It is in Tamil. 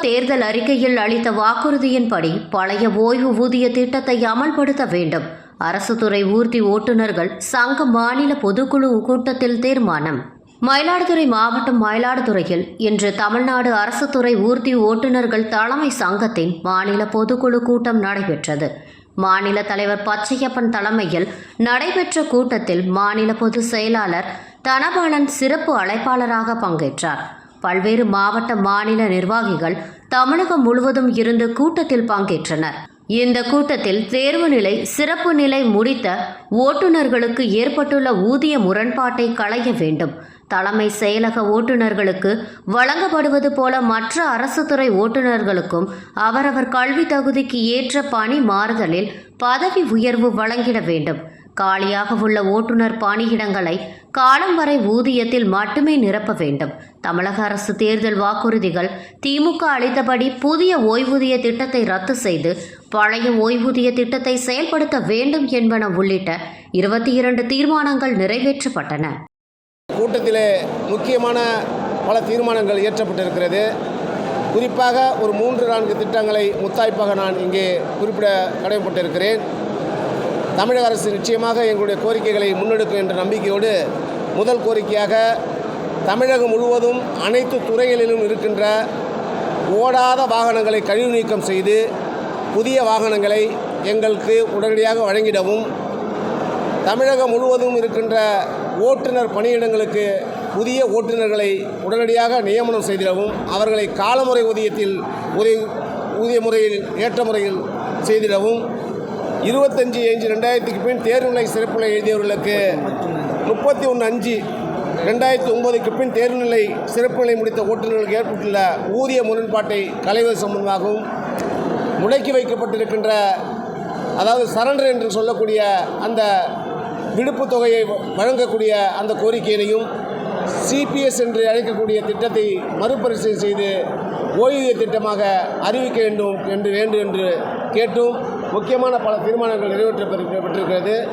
தேர்தல் அறிக்கையில் அளித்த வாக்குறுதியின்படி பழைய ஓய்வு ஊதிய திட்டத்தை அமல்படுத்த வேண்டும். அரசு துறை ஊர்தி ஓட்டுநர்கள் சங்க மாநில பொதுக்குழு கூட்டத்தில் தீர்மானம். மயிலாடுதுறை மாவட்டம் மயிலாடுதுறையில் இன்று தமிழ்நாடு அரசு துறை ஊர்தி ஓட்டுநர்கள் தலைமை சங்கத்தின் மாநில பொதுக்குழு கூட்டம் நடைபெற்றது. மாநில தலைவர் பச்சையப்பன் தலைமையில் நடைபெற்ற கூட்டத்தில் மாநில பொதுச் செயலாளர் தனபாலன் சிறப்பு அழைப்பாளராக பங்கேற்றார். பல்வேறு மாவட்ட மாநில நிர்வாகிகள் தமிழகம் முழுவதும் இருந்து கூட்டத்தில் பங்கேற்றனர். இந்த கூட்டத்தில் தேர்வு நிலை சிறப்பு நிலை முடித்த ஓட்டுநர்களுக்கு ஏற்பட்டுள்ள ஊதிய முரண்பாட்டை களைய வேண்டும். தலைமை செயலக ஓட்டுநர்களுக்கு வழங்கப்படுவது போல மற்ற அரசு துறை ஓட்டுநர்களுக்கும் அவரவர் கல்வி தகுதிக்கு ஏற்ற பணி மாறுதலில் பதவி உயர்வு வழங்கிட வேண்டும். காலியாக உள்ள ஓட்டுநர் பணியிடங்களை காலம் வரை ஊதியத்தில் மட்டுமே நிரப்ப வேண்டும். தமிழக அரசு தேர்தல் வாக்குறுதிகள் திமுக அளித்தபடி புதிய ஓய்வூதிய திட்டத்தை ரத்து செய்து பழைய ஓய்வூதிய திட்டத்தை செயல்படுத்த வேண்டும் என்பன உள்ளிட்ட இருபத்தி இரண்டு தீர்மானங்கள் நிறைவேற்றப்பட்டன. கூட்டத்திலே முக்கியமான பல தீர்மானங்கள் இயற்றப்பட்டிருக்கிறது. குறிப்பாக ஒரு மூன்று நான்கு திட்டங்களை முத்தாய்ப்பாக நான் இங்கே குறிப்பிட கடமைப்பட்டிருக்கிறேன். தமிழக அரசு நிச்சயமாக எங்களுடைய கோரிக்கைகளை முன்னெடுக்கும் என்ற நம்பிக்கையோடு முதல் கோரிக்கையாக தமிழகம் முழுவதும் அனைத்து துறைகளிலும் இருக்கின்ற ஓடாத வாகனங்களை கழிவு நீக்கம் செய்து புதிய வாகனங்களை எங்களுக்கு உடனடியாக வழங்கிடவும் தமிழகம் முழுவதும் இருக்கின்ற ஓட்டுநர் பணியிடங்களுக்கு புதிய ஓட்டுநர்களை உடனடியாக நியமனம் செய்திடவும் அவர்களை காலமுறை ஊதியத்தில் உதவி ஊதிய முறையில் ஏற்ற முறையில் செய்திடவும் இருபத்தஞ்சி அஞ்சு ரெண்டாயிரத்துக்கு பின் தேர்வுநிலை சிறப்புகளை எழுதியவர்களுக்கு முப்பத்தி ஒன்று அஞ்சு ரெண்டாயிரத்தி ஒன்பதுக்கு பின் தேர்வுநிலை சிறப்புநிலை முடித்த ஓட்டுநர்களுக்கு ஏற்பட்டுள்ள ஊதிய முரண்பாட்டை கலைவது சம்பந்தமாகவும் முடக்கி வைக்கப்பட்டிருக்கின்ற அதாவது சரண்டர் என்று சொல்லக்கூடிய அந்த விடுப்பு தொகையை வழங்கக்கூடிய அந்த கோரிக்கையினையும் சிபிஎஸ் என்று அழைக்கக்கூடிய திட்டத்தை மறுபரிசீலனை செய்து ஓய்வூதிய திட்டமாக அறிவிக்க வேண்டும் என்று வேண்டும் என்று கேட்டும். முக்கியமான பல தீர்மானங்கள் நிறைவேற்றப்பட்டிருக்கிறது.